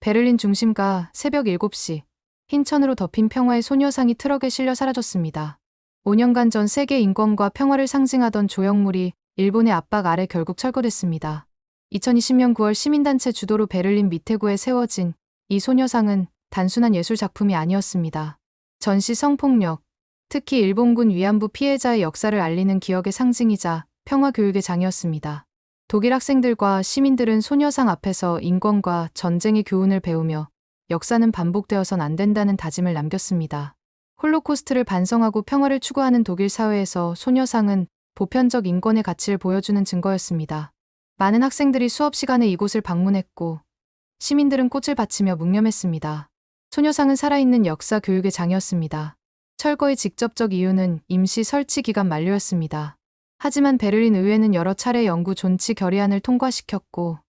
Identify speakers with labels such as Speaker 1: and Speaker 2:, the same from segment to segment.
Speaker 1: 베를린 중심가 새벽 7시 흰천으로 덮인 평화의 소녀상이 트럭에 실려 사라졌습니다. 5년간 전 세계 인권과 평화를 상징하던 조형물이 일본의 압박 아래 결국 철거됐습니다. 2020년 9월 시민단체 주도로 베를린 미테구에 세워진 이 소녀상은 단순한 예술 작품이 아니었습니다. 전시 성폭력, 특히 일본군 위안부 피해자의 역사를 알리는 기억의 상징이자 평화 교육의 장이었습니다. 독일 학생들과 시민들은 소녀상 앞에서 인권과 전쟁의 교훈을 배우며 역사는 반복되어선 안 된다는 다짐을 남겼습니다. 홀로코스트를 반성하고 평화를 추구하는 독일 사회에서 소녀상은 보편적 인권의 가치를 보여주는 증거였습니다. 많은 학생들이 수업 시간에 이곳을 방문했고 시민들은 꽃을 바치며 묵념했습니다. 소녀상은 살아있는 역사 교육의 장이었습니다. 철거의 직접적 이유는 임시 설치 기간 만료였습니다. 하지만 베를린 의회는 여러 차례 영구 존치 결의안을 통과시켰고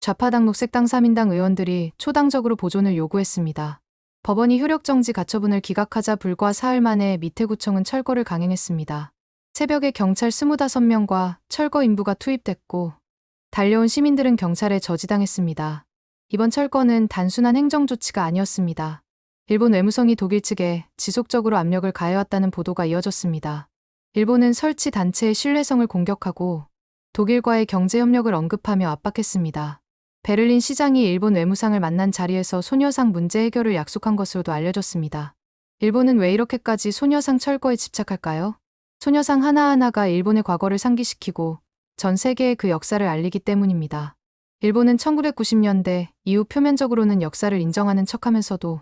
Speaker 1: 좌파당 녹색당 3인당 의원들이 초당적으로 보존을 요구했습니다. 법원이 효력 정지 가처분을 기각하자 불과 사흘 만에 미태구청은 철거를 강행했습니다. 새벽에 경찰 25명과 철거 인부가 투입됐고 달려온 시민들은 경찰에 저지당했습니다. 이번 철거는 단순한 행정 조치가 아니었습니다. 일본 외무성이 독일 측에 지속적으로 압력을 가해왔다는 보도가 이어졌습니다. 일본은 설치 단체의 신뢰성을 공격하고 독일과의 경제 협력을 언급하며 압박했습니다. 베를린 시장이 일본 외무상을 만난 자리에서 소녀상 문제 해결을 약속한 것으로도 알려졌습니다. 일본은 왜 이렇게까지 소녀상 철거에 집착할까요? 소녀상 하나하나가 일본의 과거를 상기시키고 전 세계에 그 역사를 알리기 때문입니다. 일본은 1990년대 이후 표면적으로는 역사를 인정하는 척하면서도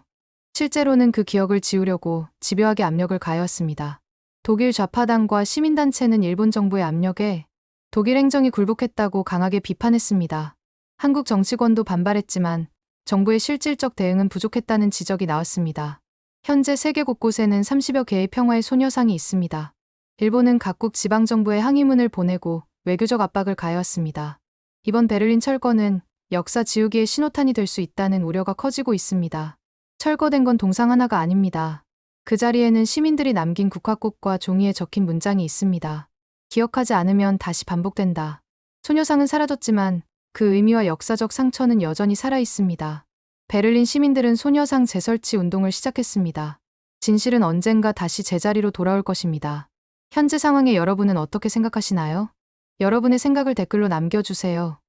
Speaker 1: 실제로는 그 기억을 지우려고 집요하게 압력을 가해왔습니다. 독일 좌파당과 시민단체는 일본 정부의 압력에 독일 행정이 굴복했다고 강하게 비판했습니다. 한국 정치권도 반발했지만 정부의 실질적 대응은 부족했다는 지적이 나왔습니다. 현재 세계 곳곳에는 30여 개의 평화의 소녀상이 있습니다. 일본은 각국 지방정부에 항의문을 보내고 외교적 압박을 가해왔습니다. 이번 베를린 철거는 역사 지우기의 신호탄이 될 수 있다는 우려가 커지고 있습니다. 철거된 건 동상 하나가 아닙니다. 그 자리에는 시민들이 남긴 국화꽃과 종이에 적힌 문장이 있습니다. 기억하지 않으면 다시 반복된다. 소녀상은 사라졌지만 그 의미와 역사적 상처는 여전히 살아 있습니다. 베를린 시민들은 소녀상 재설치 운동을 시작했습니다. 진실은 언젠가 다시 제자리로 돌아올 것입니다. 현재 상황에 여러분은 어떻게 생각하시나요? 여러분의 생각을 댓글로 남겨주세요.